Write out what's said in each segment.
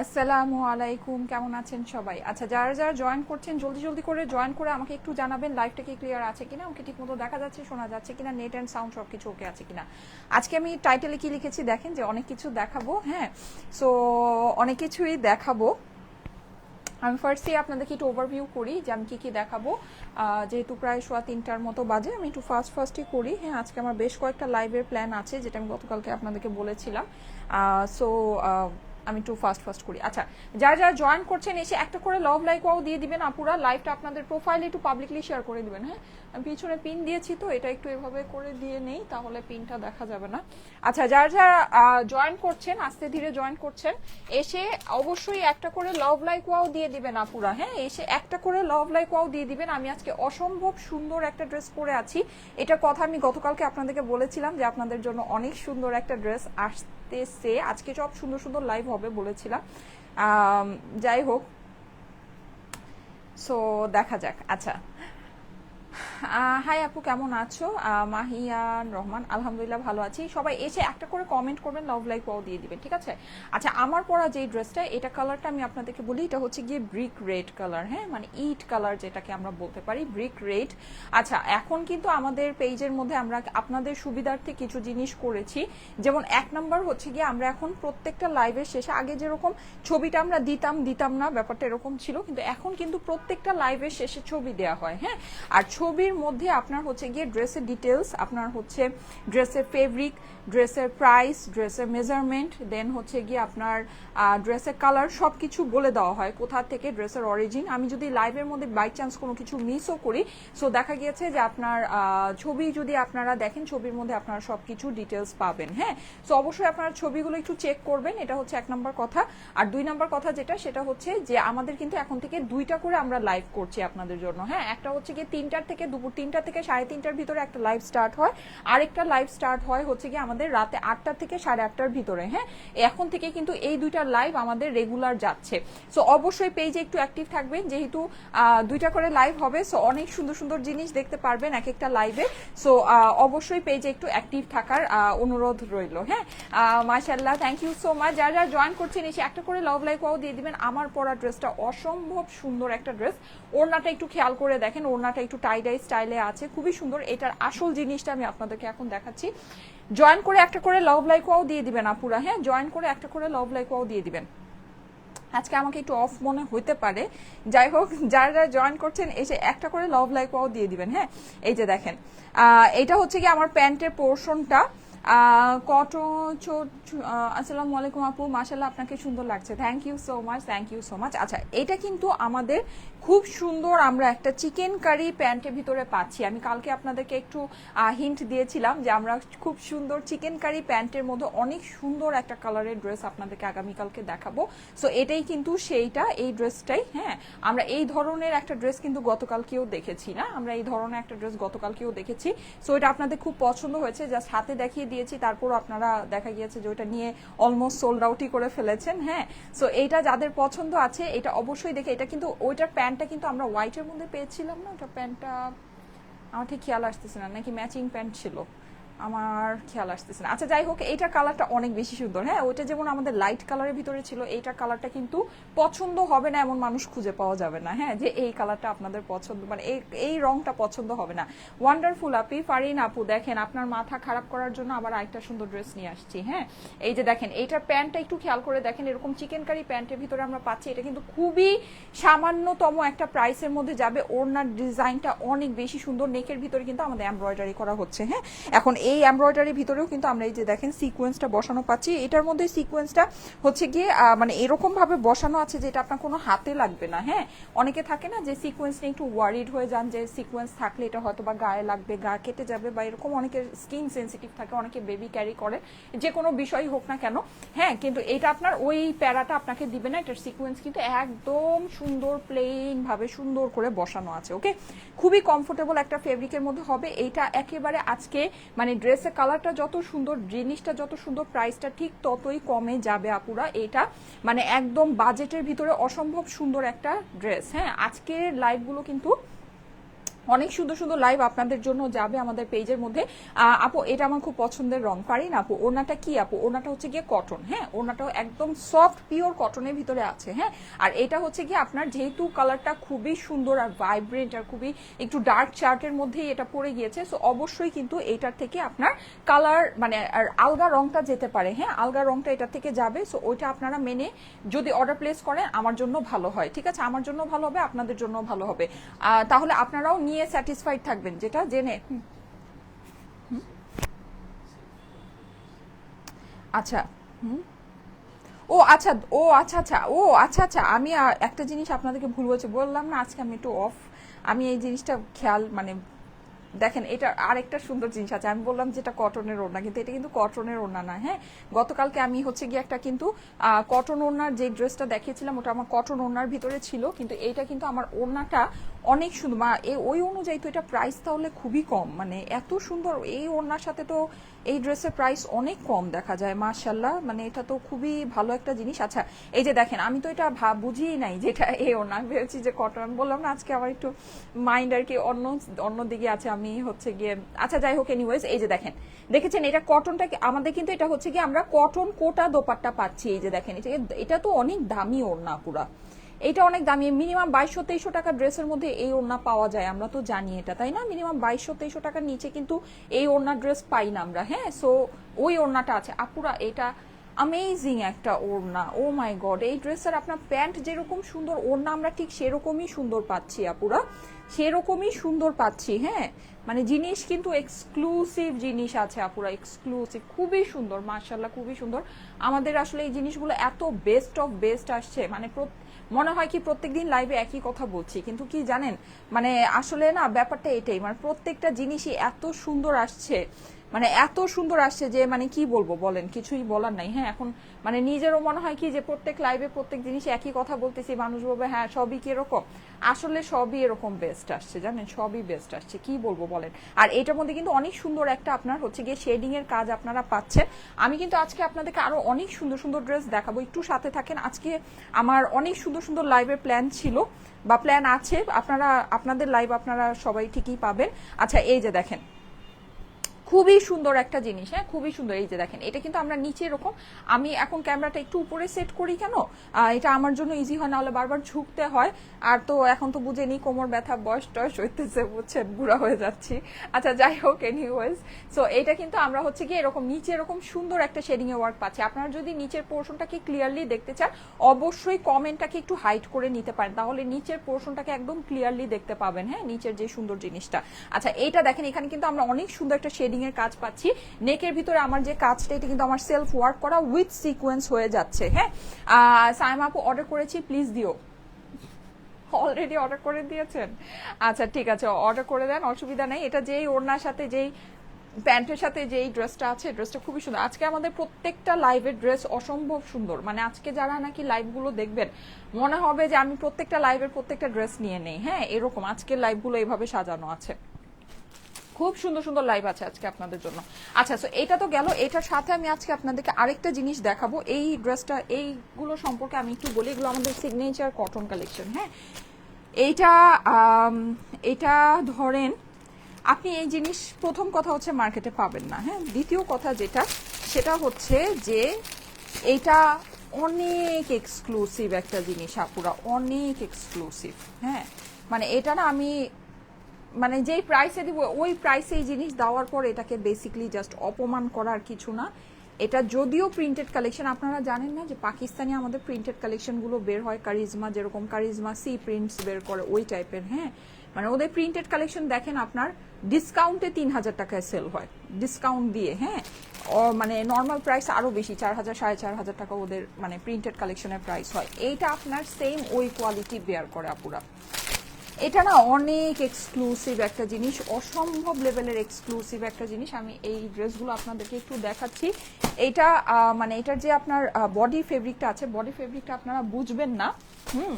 আসসালামু আলাইকুম, কেমন আছেন সবাই? আচ্ছা যারা যারা জয়েন করছেন, জলদি জলদি করে জয়েন করে আমাকে একটু জানাবেন লাইভটা কি ক্লিয়ার আছে কিনা? আমাকে ঠিকমতো দেখা যাচ্ছে, শোনা যাচ্ছে কিনা? নেট অ্যান্ড সাউন্ড সব কিছু ওকে আছে কিনা? আজকে আমি টাইটেলে কি লিখেছি দেখেন, যে অনেক কিছু দেখাবো হ্যাঁ? সো অনেক কিছুই দেখাবো। আমি ফার্স্টে আপনাদেরকে একটু ওভারভিউ করি, যে আমি কী কী দেখাবো। যেহেতু প্রায় সোয়া তিনটার মতো বাজে, আমি একটু ফার্স্ট ফার্স্টই করি। হ্যাঁ আজকে আমার বেশ কয়েকটা লাইভের প্ল্যান আছে, যেটা আমি গতকালকে আপনাদেরকে বলেছিলাম। সো আমি একটু ফার্স্ট ফার্স্ট করি। আচ্ছা যারা যারা জয়েন করছেন, এসে একটা করে লভ লাইক ওয়াও দিয়ে দিবেন আপুরা লাইভটা আপনাদের প্রোফাইলে একটু পাবলিকলি শেয়ার করে দিবেন হ্যাঁ? আমি পিছনে পিন দিয়েছি তো, এটা একটু এভাবে করে দিয়ে নেই, তাহলে পিনটা দেখা যাবে না। আচ্ছা যারা যারা জয়েন করছেন, আস্তে ধীরে জয়েন করছেন, এসে অবশ্যই একটা করে লভ লাইক ওয়াও দিয়ে দিবেন আপুরা হ্যাঁ? এসে একটা করে লভ লাইক ওয়াও দিয়ে দিবেন। আমি আজকে অসম্ভব সুন্দর একটা ড্রেস পরে আছি। এটা কথা আমি গতকালকে আপনাদেরকে বলেছিলাম যে আপনাদের জন্য অনেক সুন্দর একটা ড্রেস আসতেছে আজকে সব সুন্দর সুন্দর লাইভ হবে বলেছিলাম। যাই হোক। সো দেখা যাক। আচ্ছা। হাই আপু, কেমন আছো? মাহিয়ান রহমান, আলহামদুলিল্লাহ ভালো আছি। সবাই এসে একটা করে কমেন্ট করবেন লাভ লাইক ওয়াও দিয়ে দিবেন, ঠিক আছে? আচ্ছা আমার পরা যে ড্রেসটা এটা কালারটা আমি আপনাদেরকে বলি, এটা হচ্ছে গিয়ে ব্রিক রেড কালার হ্যাঁ? মানে ইট কালার যেটাকে আমরা বলতে পারি ব্রিক রেড আচ্ছা এখন কিন্তু আমাদের পেজের মধ্যে আমরা আপনাদের সুবিধার্থে কিছু জিনিস করেছি। যেমন এক নম্বর হচ্ছে গিয়ে আমরা এখন প্রত্যেকটা লাইভের শেষে আগে যেরকম ছবিটা আমরা দিতাম দিতাম না, ব্যাপারটা এরকম ছিল, কিন্তু এখন কিন্তু প্রত্যেকটা লাইভের শেষে ছবি দেওয়া হয় হ্যাঁ? আর ছবির মধ্যে আপনার হচ্ছে গিয়ে ড্রেসের ডিটেলস আপনার হচ্ছে ড্রেসের ফেব্রিক ড্রেসের প্রাইস ড্রেসের মেজারমেন্ট দেন হচ্ছে গিয়ে আপনার ড্রেসের কালার সব কিছু বলে দেওয়া হয়, কোথা থেকে ড্রেসের অরিজিন আমি যদি লাইভের মধ্যে বাই চান্স কোনো কিছু মিসও করি সো দেখা গিয়েছে যে আপনার ছবি যদি আপনারা দেখেন, ছবির মধ্যে আপনারা সব কিছু ডিটেলস পাবেন হ্যাঁ? সো অবশ্যই আপনারা ছবিগুলো একটু চেক করবেন, এটা হচ্ছে এক নম্বর কথা। আর দুই নম্বর কথা যেটা, সেটা হচ্ছে যে আমাদের কিন্তু এখন থেকে দুইটা করে আমরা লাইভ করছি আপনাদের জন্য হ্যাঁ? একটা হচ্ছে গিয়ে তিনটার থেকে দুপুর তিনটা থেকে সাড়ে তিনটার ভিতরে একটা লাইভ স্টার্ট হয়। আরেকটা লাইভ স্টার্ট হয় হচ্ছে গিয়ে আমাদের রাতে আটটা থেকে সাড়ে আটটার ভিতরে হ্যাঁ? এখন থেকে কিন্তু এই দুইটা লাইভ আমাদের রেগুলার যাচ্ছে। সো অবশ্যই পেজে একটু অ্যাক্টিভ থাকবেন, যেহেতু দুইটা করে লাইভ হবে সো অনেক সুন্দর সুন্দর জিনিস দেখতে পারবেন এক একটা লাইভে সো অবশ্যই পেজে একটু অ্যাক্টিভ থাকার অনুরোধ রইল হ্যাঁ? মাশাল্লাহ থ্যাংক ইউ সো মাচ যারা যারা জয়েন করছেন, এসে একটা করে লাভ লাইক ওয়াও দিয়ে দিবেন। আমার পরা ড্রেসটা অসম্ভব সুন্দর একটা ড্রেস ওড়নাটা একটু খেয়াল করে দেখেন, ওড়নাটা একটু টাইডাই স্টাইলে আছে। খুবই সুন্দর। এটার আসল জিনিসটা আমি আপনাদেরকে এখন দেখাচ্ছি। জয়েন করে একটা করে লাভ লাইক ওয়াও দিয়ে দিবেন আপুরা হ্যাঁ? জয়েন করে একটা করে লাভ লাইক ওয়াও দিয়ে দিবেন। আজকে আমাকে একটু অফ মনে হতে পারে। যাই হোক, যারা যারা জয়েন করছেন, এসে একটা করে লাভ লাইক ওয়াও দিয়ে দিবেন হ্যাঁ? এই যে দেখেন। এটা হচ্ছে কি আমার প্যান্টের পোর্শনটা। কত আসসালামু আলাইকুম আপু। মাশাল্লাহ আপনাকে সুন্দর লাগছে। Thank you so much thank you so much আচ্ছা এটা কিন্তু আমাদের খুব সুন্দর আমরা একটা চিকেন কারি প্যান্টের ভিতরে পাচ্ছি। আমি কালকে আপনাদেরকে একটু হিন্ট দিয়েছিলাম যে আমরা খুব সুন্দর চিকেন কারি প্যান্টের মধ্যে অনেক সুন্দর একটা কালারের ড্রেস আপনাদেরকে আগামীকালকে দেখাবো। সো এটাই কিন্তু সেইটা, এই ড্রেসটাই হ্যাঁ। আমরা এই ধরনের একটা ড্রেস কিন্তু গতকালকেও দেখেছি না? আমরা এই ধরনের একটা ড্রেস গতকালকেও দেখেছি। সো এটা আপনাদের খুব পছন্দ হয়েছে জাস্ট হাতে দেখিয়ে দিয়েছি, তারপর আপনারা দেখা গিয়েছে যে ওটা নিয়ে অলমোস্ট সোল্ড আউটই করে ফেলেছেন হ্যাঁ। সো এইটা যাদের পছন্দ আছে, এটা অবশ্যই দেখে, এটা কিন্তু ওইটার প্যান্টটা কিন্তু আমরা হোয়াইটের মধ্যে পেয়েছিলাম না? ওটা প্যান্টটা, আমার ঠিক খেয়াল আসতেছে না, নাকি ম্যাচিং প্যান্ট ছিল? আমার খেয়াল আসতেছে না। আচ্ছা যাই হোক, এইটার কালারটা অনেক বেশি সুন্দর। হ্যাঁ ওইটা যেমন আমাদের লাইট কালারের ভিতরে ছিল, এইটার কালারটা কিন্তু পছন্দ হবে না এমন মানুষ খুঁজে পাওয়া যাবে না। হ্যাঁ যে এই কালারটা আপনাদের পছন্দ মানে এই এই রংটা পছন্দ হবে না। ওয়ান্ডারফুল আপি, ফারিন আপু, দেখেন আপনার মাথা খারাপ করার জন্য আবার আরেকটা সুন্দর ড্রেস নিয়ে আসছি হ্যাঁ? এই যে দেখেন, এইটার প্যান্টটা একটু খেয়াল করে দেখেন, এরকম চিকেন কারি প্যান্টের ভিতরে আমরা পাচ্ছি, এটা কিন্তু খুবই সামান্যতম একটা প্রাইসের মধ্যে যাবে। ওড়নার ডিজাইনটা অনেক বেশি সুন্দর নেকের ভিতরে কিন্তু আমাদের এমব্রয়ডারি করা হচ্ছে হ্যাঁ? এখন এই এমব্রয়ডারির ভিতরেও কিন্তু আমরা এই যে দেখেন সিকোয়েন্সটা বসানো পাচ্ছি। এটার মধ্যে সিকোয়েন্সটা হচ্ছে গিয়ে মানে এরকম ভাবে বসানো আছে যেটা আপনার কোনো হাতে লাগবে না হ্যাঁ? অনেকে থাকে না যে সিকোয়েন্স নিয়ে একটু ওয়ারিড হয়ে যান যে সিকোয়েন্স থাকলে এটা হয়তো বা গায়ে লাগবে, গা কেটে যাবে বা এরকম অনেকের স্কিন সেন্সিটিভ থাকে, অনেকে বেবি ক্যারি করে, যে কোনো বিষয় হোক না কেন হ্যাঁ? কিন্তু এটা আপনার ওই প্যারাটা আপনাকে দিবে না, এটার সিকোয়েন্স কিন্তু একদম সুন্দর প্লেন ভাবে সুন্দর করে বসানো আছে ওকে খুবই কমফোর্টেবল একটা ফেব্রিকের মধ্যে হবে। এইটা একেবারে আজকে মানে ড্রেসের কালারটা যত সুন্দর, জিনিসটা যত সুন্দর প্রাইসটা ঠিক ততই কমে যাবে আপুরা এটা। মানে একদম বাজেটের ভিতরে অসম্ভব সুন্দর একটা ড্রেস হ্যাঁ? আজকের লাইভগুলো কিন্তু অনেক সুন্দর সুন্দর লাইভ আপনাদের জন্য যাবে আমাদের পেজের মধ্যে। আপু, এটা আমার খুব পছন্দের রং। পারি না আপু, ওনাটা কি আপু? ওনাটা হচ্ছে গিয়ে কটন হ্যাঁ? ওনাটাও একদম সফট পিওর কটনের ভিতরে আছে হ্যাঁ? আর এটা হচ্ছে গিয়ে আপনার যেহেতু কালারটা খুবই সুন্দর আর ভাইব্রেন্ট আর খুবই একটু ডার্ক চার্টের মধ্যেই এটা পড়ে গিয়েছে সো অবশ্যই কিন্তু এটার থেকে আপনার কালার মানে আর আলগা রংটা যেতে পারে হ্যাঁ? আলগা রংটা এটা থেকে যাবে সো ওইটা আপনারা মেনে যদি অর্ডার প্লেস করেন, আমার জন্য ভালো হয়, ঠিক আছে? আমার জন্য ভালো হবে, আপনাদের জন্য ভালো হবে। তাহলে আপনারাও নিয়ে স্যাটিসফাইড থাকবেন, যেটা জেনে। আচ্ছা ও আচ্ছা ও আচ্ছা আচ্ছা ও আচ্ছা আচ্ছা আমি একটা জিনিস আপনাদেরকে ভুল বলছি, বললাম না, আজকে আমি একটু অফ আমি এই জিনিসটা খেয়াল মানে দেখেন, এটা আরেকটা সুন্দর জিনিস আছে, আমি বললাম যেটা কটনের ওড়না, কিন্তু এটা কিন্তু কটনের ওড়না না হ্যাঁ? গতকালকে আমি হচ্ছে গিয়ে একটা কিন্তু কটন ওড়নার যে ড্রেসটা দেখিয়েছিলাম, ওটা আমার কটন ওড়নার ভিতরে ছিল, কিন্তু এইটা কিন্তু আমার ওড়নাটা অনেক সুন্দর এ, ওই অনুযায়ী তো এটা প্রাইস তাহলে খুবই কম। মানে এত সুন্দর, এই ওড়নার সাথে তো এই ড্রেসের প্রাইস অনেক কম দেখা যায় মার্শাল্লাহ মানে এটা তো খুবই ভালো একটা জিনিস। আচ্ছা এই যে দেখেন, আমি তো এটা ভাব বুঝিই নাই যেটা এই ওড়না আমি ভেবেছি যে কটন বললাম না, আজকে আমার একটু মাইন্ড আর কি অন্য অন্য দিকে আছে, আমি হচ্ছে গিয়ে আচ্ছা যাই হোক এনিওয়েজ এই যে দেখেন, দেখেছেন, এটা কটনটা আমাদের কিন্তু এটা হচ্ছে কি আমরা কটন কোটা দোপাট্টা পাচ্ছি, এই যে দেখেন এটা তো অনেক দামি ওড়না পুরা। এটা অনেক দামি, মিনিমাম বাইশশো তেইশশো টাকা ড্রেসের মধ্যে এই ওড়না পাওয়া যায়, আমরা তো জানি এটা, তাই না? মিনিমাম বাইশশো তেইশশো টাকার নিচে কিন্তু এই ওড়না ড্রেস পাই না আমরা হ্যাঁ? সো ওই ওড়নাটা আছে। আপুরা, এটা অ্যামেজিং একটা ওড়না ও মাই গড এই ড্রেসের আপনার প্যান্ট যেরকম সুন্দর, ওড়না আমরা ঠিক সেরকমই সুন্দর পাচ্ছি, আপুরা। সেরকমই সুন্দর পাচ্ছি হ্যাঁ? মানে জিনিস কিন্তু এক্সক্লুসিভ জিনিস আছে, আপুরা এক্সক্লুসিভ খুবই সুন্দর মার্শাল্লাহ খুবই সুন্দর। আমাদের আসলে এই জিনিসগুলো এত বেস্ট অফ বেস্ট আসছে মানে প্রত- মনে হয় কি প্রত্যেকদিন লাইভে একই কথা বলছি। কিন্তু কি জানেন? মানে আসলে না, ব্যাপারটা এটাই। মানে প্রত্যেকটা জিনিসই এত সুন্দর আসছে। মানে এত সুন্দর আসছে যে মানে কি বলব বলেন, কিছুই বলার নাই। হ্যাঁ এখন মানে নিজেরও মনে হয় কি যে, প্রত্যেক লাইভে প্রত্যেক জিনিস একই কথা বলতেছি, মানুষ বলবে হ্যাঁ সবই কি এরকম? আসলে সবই এরকম বেস্ট আসছে, জানেন? সবই বেস্ট আসছে, কি বলব বলেন? আর এটার মধ্যে কিন্তু অনেক সুন্দর একটা আপনার হচ্ছে গিয়ে শেডিং এর কাজ আপনারা পাচ্ছেন। আমি কিন্তু আজকে আপনাদেরকে আরও অনেক সুন্দর সুন্দর ড্রেস দেখাবো, একটু সাথে থাকেন। আজকে আমার অনেক সুন্দর সুন্দর লাইভের প্ল্যান ছিল, বা প্ল্যান আছে, আপনারা, আপনাদের লাইভ আপনারা সবাই ঠিকই পাবেন। আচ্ছা এই যে দেখেন খুবই সুন্দর একটা জিনিস হ্যাঁ খুবই সুন্দর। এই যে দেখেন, এটা কিন্তু আমরা নিচে এরকম, আমি এখন ক্যামেরাটা একটু উপরে সেট করি কেন? এটা আমার জন্য ইজি হয় না হলে বারবার ঝুঁকতে হয়। আর তো এখন তো বুঝে নি কোমর ব্যথা, বয়স টয়স হইতেছে, বুঝছেন, বুড়া হয়ে যাচ্ছি। আচ্ছা যাই হোক এনিওয়েজ সো এটা কিন্তু আমরা হচ্ছে কি এরকম নিচে এরকম সুন্দর একটা শেডিং এ ওয়ার্ক পাচ্ছি। আপনারা যদি নিচের পোর্শনটাকে ক্লিয়ারলি দেখতে চান, অবশ্যই কমেন্টটাকে একটু হাইট করে নিতে পারেন। তাহলে নিচের পোর্শনটাকে একদম ক্লিয়ারলি দেখতে পাবেন হ্যাঁ নিচের যে সুন্দর জিনিসটা। আচ্ছা এইটা দেখেন, এখানে কিন্তু আমরা অনেক সুন্দর একটা শেডিং এর কাজ পাচ্ছি। নেকের ভিতরে আমার যে কাজটা, এটা কিন্তু আমার সেলফ ওয়ার্ক করা উইথ সিকোয়েন্স হয়ে যাচ্ছে হ্যাঁ? সাইমা আপু অর্ডার করেছি প্লিজ দিও। অলরেডি অর্ডার করে দিয়েছেন? আচ্ছা ঠিক আছে অর্ডার করে দেন, অসুবিধা নেই। এটা যেই ওড়নার সাথে, যেই প্যান্টের সাথে যেই ড্রেসটা আছে ড্রেসটা খুবই সুন্দর। আজকে আমাদের প্রত্যেকটা লাইভের ড্রেস অসম্ভব সুন্দর। মানে আজকে যারা নাকি লাইভগুলো দেখবেন, মনে হবে যে আমি প্রত্যেকটা লাইভের প্রত্যেকটা ড্রেস নিয়ে নেই হ্যাঁ? এরকম আজকের লাইভগুলো এইভাবে সাজানো আছে। খুব সুন্দর সুন্দর লাইভ আছে আজকে আপনাদের জন্য। আচ্ছা সো এটা তো গেল, এটার সাথে আমি আজকে আপনাদেরকে আরেকটা জিনিস দেখাবো। এই ড্রেসটা এইগুলো সম্পর্কে আমি একটু বলি, এগুলো আমাদের সিগনেচার কটন কালেকশন হ্যাঁ? এইটা এটা ধরেন, আপনি এই জিনিস প্রথম কথা হচ্ছে মার্কেটে পাবেন না হ্যাঁ? দ্বিতীয় কথা যেটা, সেটা হচ্ছে যে এটা অনেক এক্সক্লুসিভ একটা জিনিস আপুরা, অনেক এক্সক্লুসিভ হ্যাঁ? মানে এটা না আমি মানে যেই প্রাইসে দিব, ওই প্রাইসে এই জিনিস দেওয়ার পর এটাকে বেসিকলি জাস্ট অপমান করার কিছু না। এটা যদিও প্রিন্টেড কালেকশন আপনারা জানেন না যে পাকিস্তানি আমাদের প্রিন্টেড কালেকশনগুলো বের হয় কারিজমা যেরকম কারিজমা সি প্রিন্টস বের করে, ওই টাইপের হ্যাঁ? মানে ওদের প্রিন্টেড কালেকশন দেখেন আপনার ডিসকাউন্টে তিন হাজার টাকায় সেল হয়। ডিসকাউন্ট দিয়ে হ্যাঁ? মানে নর্মাল প্রাইস আরও বেশি, চার হাজার, সাড়ে চার হাজার টাকা ওদের মানে প্রিন্টেড কালেকশনের প্রাইস হয়। এইটা আপনার সেম ওই কোয়ালিটি বেয়ার করে আপুরা। এটা না অনেক এক্সক্লুসিভ একটা জিনিস, অসম্ভব লেভেলের এক্সক্লুসিভ একটা জিনিস। আমি এই ড্রেসগুলো আপনাদেরকে একটু দেখাচ্ছি। এটা মানে এটার যে আপনার বডি ফেব্রিকটা আছে বডি ফেব্রিকটা আপনারা বুঝবেন না। হুম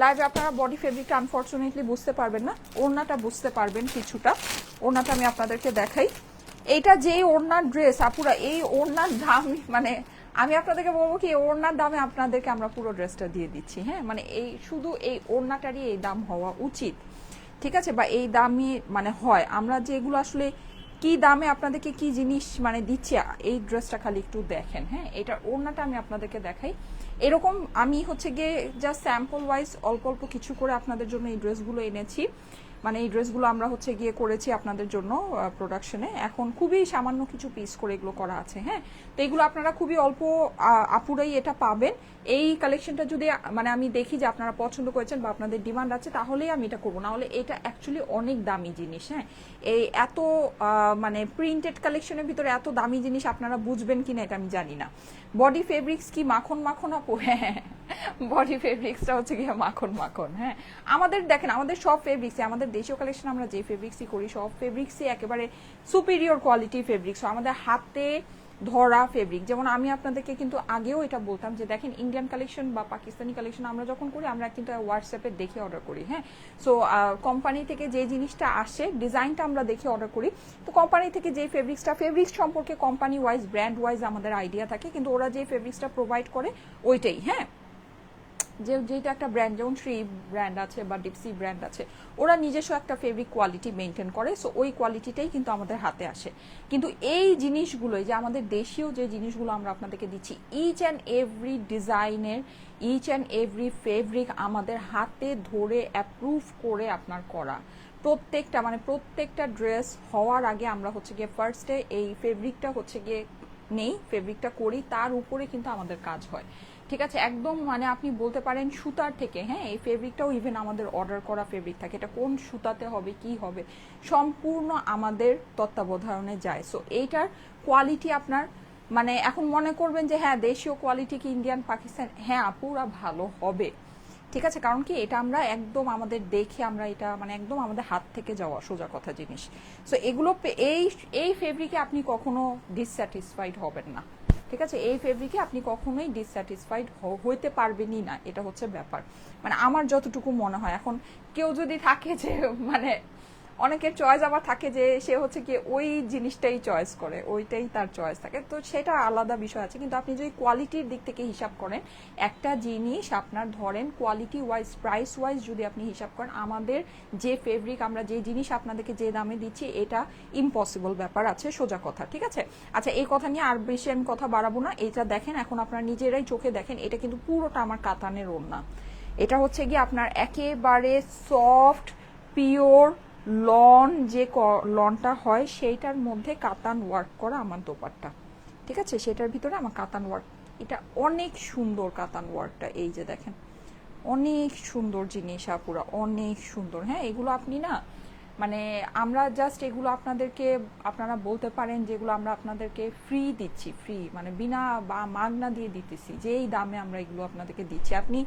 লাইভে আপনারা বডি ফেব্রিকটা আনফর্চুনেটলি বুঝতে পারবেন না। ওড়নাটা বুঝতে পারবেন কিছুটা। ওড়নাটা আমি আপনাদেরকে দেখাই। এইটা যে ওড়নার ড্রেস আপুরা, এই ওড়নার দাম মানে আমি আপনাদেরকে বলব কি, ওড়নার দামে আপনাদেরকে আমরা পুরো ড্রেসটা দিয়ে দিচ্ছি হ্যাঁ? মানে এই, শুধু এই ওড়নাটারই এই দাম হওয়া উচিত, ঠিক আছে? বা এই দামি মানে হয়। আমরা যেগুলো আসলে কি দামে আপনাদেরকে কি জিনিস মানে দিচ্ছি, এই ড্রেসটা খালি একটু দেখেন হ্যাঁ? এটার ওড়নাটা আমি আপনাদেরকে দেখাই। এরকম আমি হচ্ছে গিয়ে জাস্ট স্যাম্পল ওয়াইজ অল্প অল্প কিছু করে আপনাদের জন্য এই ড্রেসগুলো এনেছি। মানে এই ড্রেসগুলো আমরা হচ্ছে গিয়ে করেছি আপনাদের জন্য প্রোডাকশনে এখন খুবই সামান্য কিছু পিস করে এগুলো করা আছে হ্যাঁ? তো এগুলো আপনারা খুবই অল্প আপুরাই এটা পাবেন। এই কালেকশনটা যদি মানে আমি দেখি যে আপনারা পছন্দ করেছেন বা আপনাদের ডিমান্ড আছে, তাহলেই আমি এটা করব। না হলে এটা অ্যাকচুয়ালি অনেক দামি জিনিস হ্যাঁ? এই এত মানে প্রিন্টেড কালেকশনের ভিতরে এত দামি জিনিস আপনারা বুঝবেন কিনা এটা আমি জানি না। বডি ফেব্রিক্স কি মাখন মাখন আপু? হ্যাঁ বডি ফেব্রিক্সটা হচ্ছে গিয়ে মাখন মাখন হ্যাঁ। আমাদের দেখেন, আমাদের সব ফেব্রিক্স আমাদের দেশীয় কালেকশন আমরা যে ফেব্রিক্সই করি, সব ফেব্রিক্সই একেবারে সুপিরিয়র কোয়ালিটি ফেব্রিক্স আমাদের হাতে ধরা ফেব্রিক যেমন আমি আপনাদেরকে কিন্তু আগেও এটা বলতাম যে দেখেন ইন্ডিয়ান কালেকশন বা পাকিস্তানি কালেকশন আমরা যখন করি, আমরা কিন্তু হোয়াটসঅ্যাপে দেখে অর্ডার করি হ্যাঁ? সো কোম্পানি থেকে যে জিনিসটা আসে ডিজাইনটা আমরা দেখে অর্ডার করি। তো কোম্পানি থেকে যে ফেব্রিক্সটা ফেব্রিক্স সম্পর্কে কোম্পানি ওয়াইজ ব্র্যান্ড ওয়াইজ আমাদের আইডিয়া থাকে, কিন্তু ওরা যে ফেব্রিক্সটা প্রোভাইড করে, ওইটাই হ্যাঁ? যে যেটা একটা ব্র্যান্ড যেমন শ্রী ব্র্যান্ড আছে বা ডিপসি ব্র্যান্ড আছে, ওরা নিজস্ব একটা ফেব্রিক কোয়ালিটি মেনটেন করে সো ওই কোয়ালিটিটাই কিন্তু আমাদের হাতে আসে। কিন্তু এই জিনিসগুলো যে আমাদের দেশীয় যে জিনিসগুলো আমরা আপনাদেরকে দিচ্ছি ইচ অ্যান্ড এভরি ডিজাইনের ইচ অ্যান্ড এভরি ফেব্রিক আমাদের হাতে ধরে অ্যাপ্রুভ করে আপনার করা। প্রত্যেকটা মানে প্রত্যেকটা ড্রেস হওয়ার আগে আমরা হচ্ছে গিয়ে ফার্স্টে এই ফেব্রিকটা হচ্ছে গিয়ে নেই ফেব্রিকটা করি, তার উপরে কিন্তু আমাদের কাজ হয়। ঠিক আছে? একদম মানে আপনি বলতে পারেন সুতার থেকে হ্যাঁ? এই ফেব্রিকটাও ইভেন আমাদের অর্ডার করা ফেব্রিক থাকে। এটা কোন সুতাতে হবে, কি হবে? সম্পূর্ণ আমাদের তত্ত্বাবধানে যায়। সো এইটার কোয়ালিটি আপনার মানে এখন মনে করবেন যে হ্যাঁ দেশীয় কোয়ালিটি কি ইন্ডিয়ান পাকিস্তান হ্যাঁ পুরা ভালো হবে। ঠিক আছে? কারণ কি? এটা আমরা একদম আমাদের দেখে আমরা এটা মানে একদম আমাদের হাত থেকে যাওয়া সোজা কথা জিনিস। সো এগুলো এই এই ফেব্রিকে আপনি কখনো ডিসস্যাটিসফাইড হবেন না। ঠিক আছে? এই ফেব্রিকে আপনি কখনোই ডিসস্যাটিসফাইড হইতে পারবেনই না। এটা হচ্ছে ব্যাপার। মানে আমার যতটুকু মনে হয়, এখন কেউ যদি থাকে যে মানে অনেকের চয়েস আবার থাকে যে সে হচ্ছে কি ওই জিনিসটাই চয়েস করে, ওইটাই তার চয়েস থাকে। তো সেটা আলাদা বিষয় আছে। কিন্তু আপনি যদি কোয়ালিটির দিক থেকে হিসাব করেন, একটা জিনিস আপনার ধরেন কোয়ালিটি ওয়াইজ প্রাইস ওয়াইজ যদি আপনি হিসাব করেন, আমাদের যে ফেব্রিক আমরা যে জিনিস আপনাদেরকে যে দামে দিচ্ছি, এটা ইম্পসিবল ব্যাপার আছে, সোজা কথা, ঠিক আছে? আচ্ছা এই কথা নিয়ে আর বেশি আমি কথা বাড়াবো না। এটা দেখেন, এখন আপনারা নিজেরাই চোখে দেখেন, এটা কিন্তু পুরোটা আমার কাতানের ওড়না। এটা হচ্ছে গিয়ে আপনার একেবারে সফট পিওর লন যে লনটা হয় সেইটার মধ্যে কাতান ওয়ার্ক করা আমার দোপারটা ঠিক আছে? সেটার ভিতরে আমার কাতান ওয়ার্ক। এটা অনেক সুন্দর কাতান ওয়ার্কটা, এই যে দেখেন। অনেক সুন্দর জিনিস আপুরা, অনেক সুন্দর। হ্যাঁ এগুলো আপনি না মানে আমরা জাস্ট এগুলো আপনাদেরকে, আপনারা বলতে পারেন যেগুলো আমরা আপনাদেরকে ফ্রি দিচ্ছি ফ্রি মানে বিনা বা মাগনা দিয়ে দিতেছি। যে এই দামে আমরা এগুলো আপনাদেরকে দিচ্ছি। আপনি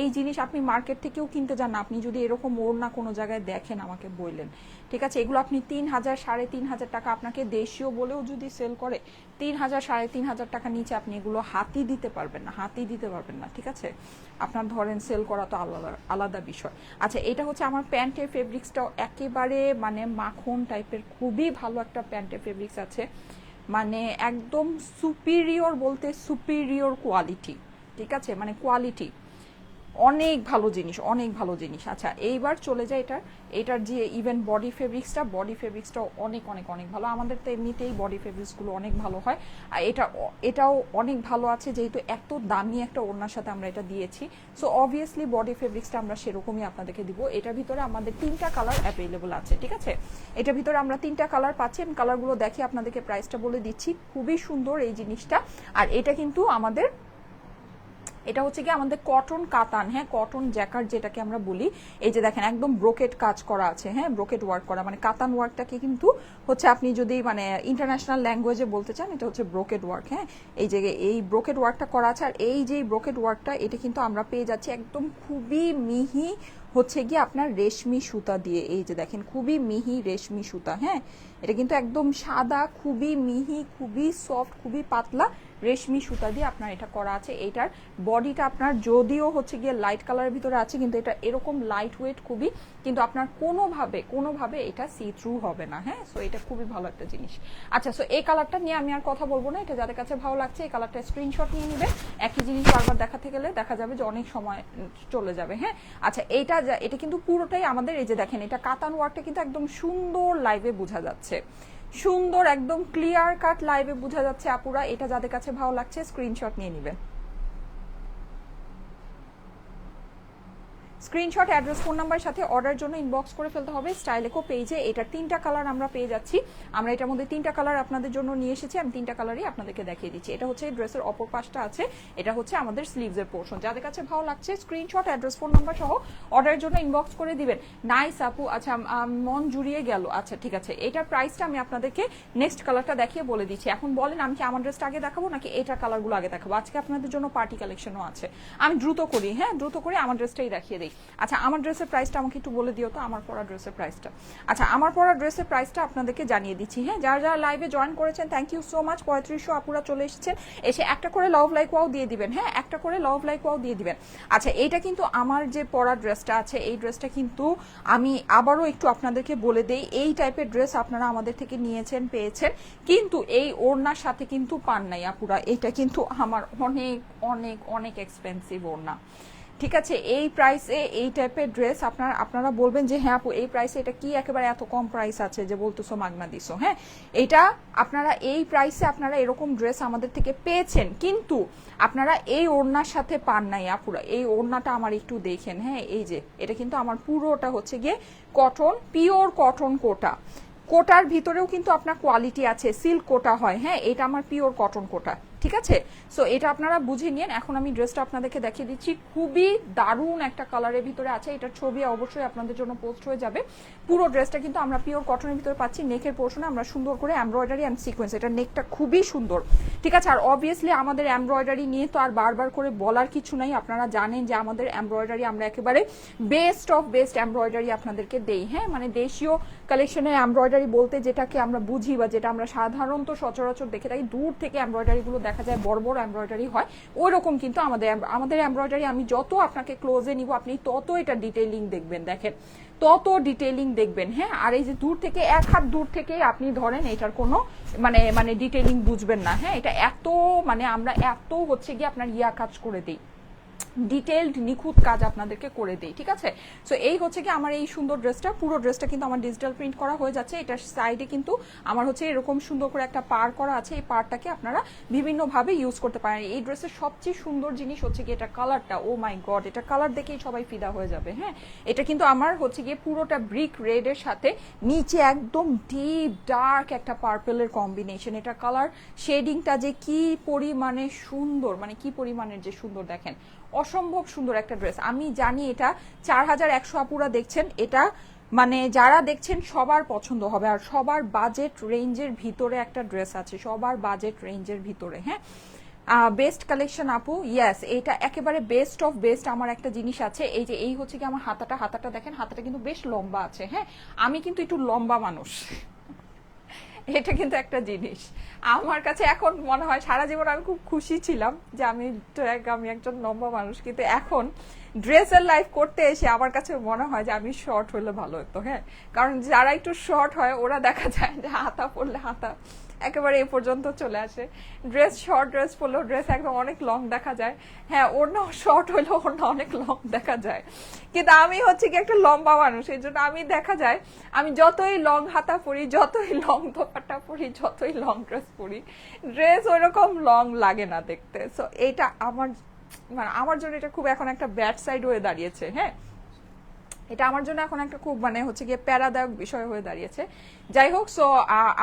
এই জিনিস আপনি মার্কেট থেকেও কিনতে যান না। আপনি যদি এরকম ওর না কোনো জায়গায় দেখেন আমাকে বললেন। ঠিক আছে, এগুলো আপনি তিন হাজার, সাড়ে তিন হাজার টাকা আপনাকে দেশীয় বলেও যদি সেল করে তিন হাজার সাড়ে তিন হাজার টাকা নিচে আপনি এগুলো হাতি দিতে পারবেন না, হাতি দিতে পারবেন না, ঠিক আছে? আপনার ধরেন সেল করা তো আলাদা আলাদা বিষয়। আচ্ছা এটা হচ্ছে আমার প্যান্টের ফেব্রিক্সটাও একেবারে মানে মাখন টাইপের খুবই ভালো একটা প্যান্টের ফেব্রিক্স আছে। মানে একদম সুপিরিয়র বলতে সুপিরিয়র কোয়ালিটি ঠিক আছে? মানে কোয়ালিটি অনেক ভালো জিনিস, অনেক ভালো জিনিস। আচ্ছা এইবার চলে যায় এটার। এটার যে ইভেন বডি ফেব্রিক্সটা বডি ফেব্রিক্সটাও অনেক অনেক অনেক ভালো। আমাদের তো এমনিতেই বডি ফেব্রিক্সগুলো অনেক ভালো হয়। আর এটা এটাও অনেক ভালো আছে, যেহেতু এত দামি একটা ওড়নার সাথে আমরা এটা দিয়েছি। সো অবভিয়াসলি বডি ফেব্রিক্সটা আমরা সেরকমই আপনাদেরকে দিব। এটার ভিতরে আমাদের তিনটা কালার অ্যাভেলেবল আছে, ঠিক আছে? এটার ভিতরে আমরা তিনটা কালার পাচ্ছি। আমি কালারগুলো দেখে আপনাদেরকে প্রাইসটা বলে দিচ্ছি। খুবই সুন্দর এই জিনিসটা। আর এটা কিন্তু আমাদের এটা হচ্ছে কি আমাদের কটন কাতান হ্যাঁ কটন জ্যাকার যেটাকে আমরা বলি। এই যে দেখেন, একদম ব্রোকেট কাজ করা আছে হ্যাঁ ব্রোকেট ওয়ার্ক করা। মানে কাতান ওয়ার্কটাকে কিন্তু হচ্ছে আপনি যদি মানে ইন্টারন্যাশনাল ল্যাঙ্গুয়েজে বলতে চান, এটা হচ্ছে ব্রোকেট ওয়ার্ক হ্যাঁ। এই যে এই ব্রোকেট ওয়ার্কটা করা আছে, আর এই যে ব্রোকেট ওয়ার্কটা এটা কিন্তু আমরা পেয়ে যাচ্ছি একদম খুবই মিহি হচ্ছে গিয়ে আপনার রেশমি সুতা দিয়ে। এই যে দেখেন, খুবই মিহি রেশমি সুতা হ্যাঁ। এটা কিন্তু একদম সাদা, খুবই মিহি, খুবই সফট খুবই পাতলা রেশমি সুতা দিয়ে আপনার এটা করা আছে। এটার বডিটা আপনার যদিও হচ্ছে গিয়ে লাইট কালারের ভিতরে আছে, কিন্তু এটা এরকম লাইট ওয়েট খুবই, কিন্তু আপনার কোনোভাবে কোনোভাবে এটা সি থ্রু হবে না হ্যাঁ? সো এটা খুবই ভালো একটা জিনিস। আচ্ছা সো এই কালারটা নিয়ে আমি আর কথা বলব না, এটা যাদের কাছে ভালো লাগছে, এই কালারটা স্ক্রিনশট নিয়ে নেবে। একই জিনিস বারবার দেখাতে গেলে দেখা যাবে যে অনেক সময় চলে যাবে হ্যাঁ? আচ্ছা এইটা যা- এটা কিন্তু পুরোটাই আমাদের, এই যে দেখেন, এটা কাতান ওয়ার্কটা কিন্তু একদম সুন্দর লাইভে বোঝা যাচ্ছে। সুন্দর, একদম ক্লিয়ার কাট লাইভে বোঝা যাচ্ছে আপুরা। এটা যাদের কাছে ভালো লাগছে স্ক্রিনশট নিয়ে নেবেন স্ক্রিনশট অ্যাড্রেস ফোন নাম্বারের সাথে অর্ডার জন্য ইনবক্স করে ফেলতে হবে। স্টাইলেকো পেজে এটার তিনটা কালার আমরা পেয়ে যাচ্ছি। আমরা এটার মধ্যে তিনটা কালার আপনাদের জন্য নিয়ে এসেছি। আমি তিনটা কালারই আপনাদেরকে দেখিয়ে দিচ্ছি। এটা হচ্ছে ড্রেসের অপর পাশটা আছে। এটা হচ্ছে আমাদের স্লিভসের পোর্শন যাদের কাছে ভালো লাগছে স্ক্রিনশট অ্যাড্রেস ফোন নাম্বার সহ অর্ডারের জন্য ইনবক্স করে দিবেন। নাইস আপু আচ্ছা মন জুড়িয়ে গেল। আচ্ছা ঠিক আছে। এটার প্রাইসটা আমি আপনাদেরকে নেক্সট কালারটা দেখিয়ে বলে দিচ্ছি। এখন বলেন, আমি কি আমার ড্রেসটা আগে দেখাবো নাকি এটার কালারগুলো আগে দেখাবো? আজকে আপনাদের জন্য পার্টি কালেকশনও আছে। আমি দ্রুত করি হ্যাঁ? দ্রুত করে আমার ড্রেসটাই দেখিয়ে দিই। আচ্ছা আমার ড্রেসের প্রাইসটা আমাকে একটু বলে দিও তো, আমার পরা ড্রেসের প্রাইসটা আচ্ছা আমার পরা ড্রেসের প্রাইসটা আপনাদেরকে জানিয়ে দিচ্ছি। হ্যাঁ যারা যারা লাইভে জয়েন করেছেন থ্যাংক ইউ সো মাচ পঁয়ত্রিশশো আপুরা চলে এসেছেন এসে একটা করে লভ লাইক ওয়াও দিয়ে দিবেন। হ্যাঁ একটা করে লভ লাইক ওয়াও দিয়ে দিবেন। আচ্ছা এইটা কিন্তু আমার যে পরা ড্রেসটা আছে, এই ড্রেসটা কিন্তু আমি আবারও একটু আপনাদেরকে বলে দেই, এই টাইপের ড্রেস আপনারা আমাদের থেকে নিয়েছেন, পেয়েছেন। কিন্তু এই ওড়নার সাথে কিন্তু পান নাই আপুরা। এটা কিন্তু আমার অনেক অনেক অনেক এক্সপেন্সিভ ওড়না। ঠিক আছে, এই প্রাইসে এই টাইপের ড্রেস আপনার, আপনারা বলবেন যে হ্যাঁ আপু, এই প্রাইসে এটা কি একেবারে এত কম প্রাইস আছে যে বলতেছো মাগনা দিছো? হ্যাঁ এটা আপনারা এই প্রাইসে আপনারা এরকম ড্রেস আমাদের থেকে পেয়েছেন, কিন্তু আপনারা এই ওড়নার সাথে পান নাই আপুরা। এই ওড়নাটা আমার একটু দেখেন হ্যাঁ এই যে, এটা কিন্তু আমার পুরোটা হচ্ছে গিয়ে কটন পিওর কটন কোটা। কোটার ভিতরেও কিন্তু আপনার কোয়ালিটি আছে সিল্ক কোটা হয় হ্যাঁ এটা আমার পিওর কটন কোটা। ঠিক আছে? সো এটা আপনারা বুঝে নিন এখন আমি ড্রেসটা আপনাদেরকে দেখিয়ে দিচ্ছি। খুবই দারুণ একটা কালারের ভিতরে আছে। এটার ছবি অবশ্যই আপনাদের জন্য পোস্ট হয়ে যাবে। পুরো ড্রেসটা কিন্তু আমরা পিওর কটনের ভিতরে পাচ্ছি। নেকের পোর্শনে আমরা সুন্দর করে এমব্রয়ডারি অ্যান্ড সিকোয়েন্স এটা নেকটা খুবই সুন্দর। ঠিক আছে? আর অবভিয়াসলি আমাদের এমব্রয়ডারি নিয়ে তো আর বারবার করে বলার কিছু নাই। আপনারা জানেন যে আমাদের এমব্রয়ডারি আমরা একেবারে বেস্ট অফ বেস্ট এমব্রয়ডারি আপনাদেরকে দেই। হ্যাঁ? মানে দেশীয় কালেকশনের এমব্রয়ডারি বলতে যেটাকে আমরা বুঝি বা যেটা আমরা সাধারণত সচরাচর দেখে থাকি, দূর থেকে এমব্রয়ডারিগুলো দেখা যায় বড় বড় এমব্রয়ডারি হয়। ওই রকম কিন্তু আমাদের আমাদের এমব্রয়ডারি আমি যত আপনাকে ক্লোজে নিব, আপনি তত এটা ডিটেইলিং দেখবেন, দেখেন। তত ডিটেইলিং দেখবেন হ্যাঁ? আর এই যে দূর থেকে, এক হাত দূর থেকে আপনি ধরেন এটার কোনো মানে মানে ডিটেইলিং বুঝবেন না হ্যাঁ? এটা এত মানে আমরা এত হচ্ছে গিয়ে আপনার ইয়া কাজ করে দিই। ডিটেলড নিখুঁত কাজ আপনাদেরকে করে দেই, ঠিক আছে? সো এই হচ্ছে কি আমার এই সুন্দর ড্রেসটা পুরো ড্রেসটা কিন্তু আমার ডিজিটাল প্রিন্ট করা হয়ে যাচ্ছে। এটার সাইডে কিন্তু আমার হচ্ছে এরকম সুন্দর করে একটা পার করা আছে। এই পারটাকে আপনারা বিভিন্নভাবে ইউজ করতে পারেন। এই ড্রেসের সবচেয়ে সুন্দর জিনিস হচ্ছে কি এটা কালারটা ও মাই গড এটা কালার দেখেই সবাই ফিদা হয়ে যাবে হ্যাঁ? এটা কিন্তু আমার হচ্ছে গিয়ে পুরোটা ব্রিক রেডের সাথে নিচে একদম ডিপ ডার্ক একটা পার্পেলের কম্বিনেশন এটা কালার শেডিংটা যে কি পরিমাণে সুন্দর মানে কি পরিমাণের যে সুন্দর দেখেন। অসম্ভব সুন্দর একটা ড্রেস। আমি জানি এটা চার হাজার একশো আপুরা দেখছেন, এটা মানে যারা দেখছেন সবার পছন্দ হবে। আর সবার বাজেট রেঞ্জের ভিতরে একটা ড্রেস আছে, সবার বাজেট রেঞ্জের ভিতরে হ্যাঁ? বেস্ট কালেকশন আপু ইয়াস এটা একেবারে বেস্ট অফ বেস্ট আমার একটা জিনিস আছে। এই যে, এই হচ্ছে কি আমার হাতাটা হাতাটা দেখেন, হাতাটা কিন্তু বেশ লম্বা আছে হ্যাঁ? আমি কিন্তু একটু লম্বা মানুষ। এটা কিন্তু একটা জিনিস। আমার কাছে এখন মনে হয় সারা জীবন আমি খুব খুশি ছিলাম যে আমি এক- আমি একজন লম্বা মানুষ, কিন্তু এখন ড্রেসের লাইফ করতে এসে আমার কাছে মনে হয় যে আমি শর্ট হলে ভালো হতো হ্যাঁ? কারণ যারা একটু শর্ট হয়, ওরা দেখা যায় যে হাতা পড়লে হাতা একেবারে এ পর্যন্ত চলে আসে। ড্রেস শর্ট ড্রেস পরলেও ড্রেস একদম অনেক লং দেখা যায়। হ্যাঁ ওড়না শর্ট হলেও ওড়না অনেক লং দেখা যায়। কিন্তু আমি হচ্ছে কি একটা লম্বা মানুষ, এই জন্য আমি দেখা যায়, আমি যতই লং হাতা পরি, যতই লং দোপাট্টা পরি, যতই লং ড্রেস পরি ড্রেস ওইরকম লং লাগে না দেখতে। সো এইটা আমার মানে আমার জন্য এটা খুব এখন একটা ব্যাড সাইড হয়ে দাঁড়িয়েছে হ্যাঁ। এটা আমার জন্য এখন একটা খুব মানে হচ্ছে গিয়ে প্যারাদায়ক বিষয় হয়ে দাঁড়িয়েছে। যাই হোক সো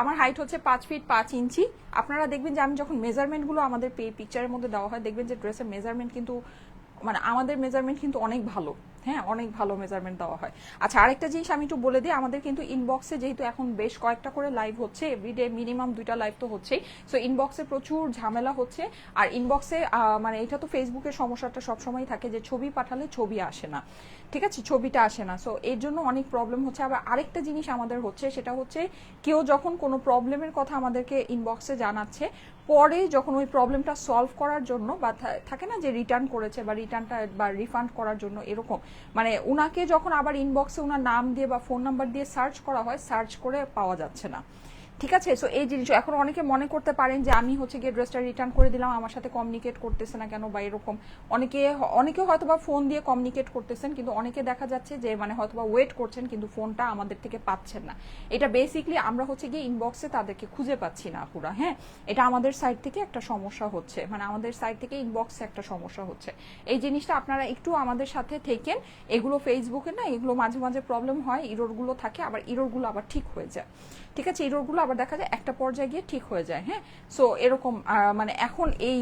আমার হাইট হচ্ছে পাঁচ ফিট পাঁচ ইঞ্চি। আপনারা দেখবেন যে আমি যখন মেজারমেন্টগুলো আমাদের পিকচারের মধ্যে দেওয়া হয়, দেখবেন যে ড্রেসের মেজারমেন্ট কিন্তু মানে আমাদের মেজারমেন্ট কিন্তু অনেক ভালো। হ্যাঁ অনেক ভালো মেজারমেন্ট দেওয়া হয়। আচ্ছা আরেকটা জিনিস আমি একটু বলে দিই, আমাদের কিন্তু ইনবক্সে যেহেতু এখন বেশ কয়েকটা করে লাইভ হচ্ছে এভরিডে মিনিমাম দুইটা লাইভ তো হচ্ছেই। সো ইনবক্সে প্রচুর ঝামেলা হচ্ছে। আর ইনবক্সে মানে এটা তো ফেসবুকের সমস্যাটা সবসময় থাকে যে ছবি পাঠালে ছবি আসে না। ঠিক আছে? ছবিটা আসে না। সো এর জন্য অনেক প্রবলেম হচ্ছে। আবার আরেকটা জিনিস আমাদের হচ্ছে, সেটা হচ্ছে কেউ যখন কোনো প্রবলেমের কথা আমাদেরকে ইনবক্সে জানাচ্ছে, পরে যখন ওই প্রবলেমটা সলভ করার জন্য বা থাকে না যে রিটার্ন করেছে বা রিটার্নটা বা রিফান্ড করার জন্য এরকম মানে উনাকে যখন আবার ইনবক্সে ওনার নাম দিয়ে বা ফোন নাম্বার দিয়ে সার্চ করা হয় সার্চ করে পাওয়া যাচ্ছে না। ঠিক আছে? সো এই জিনিস এখন অনেকে মনে করতে পারেন যে আমি হচ্ছে গিয়ে ড্রেসটা রিটার্ন করে দিলাম, আমার সাথে কমিউনিকেট করতেছে না কেন বা এরকম। অনেকে অনেকে হয়তো বা ফোন দিয়ে কমিউনিকেট করতেছেন, কিন্তু অনেকে দেখা যাচ্ছে যে মানে হয়তো বা ওয়েট করছেন, কিন্তু ফোনটা আমাদের থেকে পাচ্ছেন না। এটা বেসিকলি আমরা হচ্ছে গিয়ে ইনবক্সে তাদেরকে খুঁজে পাচ্ছি না পুরা হ্যাঁ? এটা আমাদের সাইড থেকে একটা সমস্যা হচ্ছে। মানে আমাদের সাইড থেকে ইনবক্সে একটা সমস্যা হচ্ছে। এই জিনিসটা আপনারা একটু আমাদের সাথে থেকেন। এগুলো ফেসবুকে না, এগুলো মাঝে মাঝে প্রবলেম হয় ইরোরগুলো থাকে, আবার ইরোরগুলো আবার ঠিক হয়ে যায়। ঠিক আছে, এই রোগগুলো আবার দেখা যায় একটা পর্যায়ে গিয়ে ঠিক হয়ে যায় হ্যাঁ? সো এরকম মানে এখন এই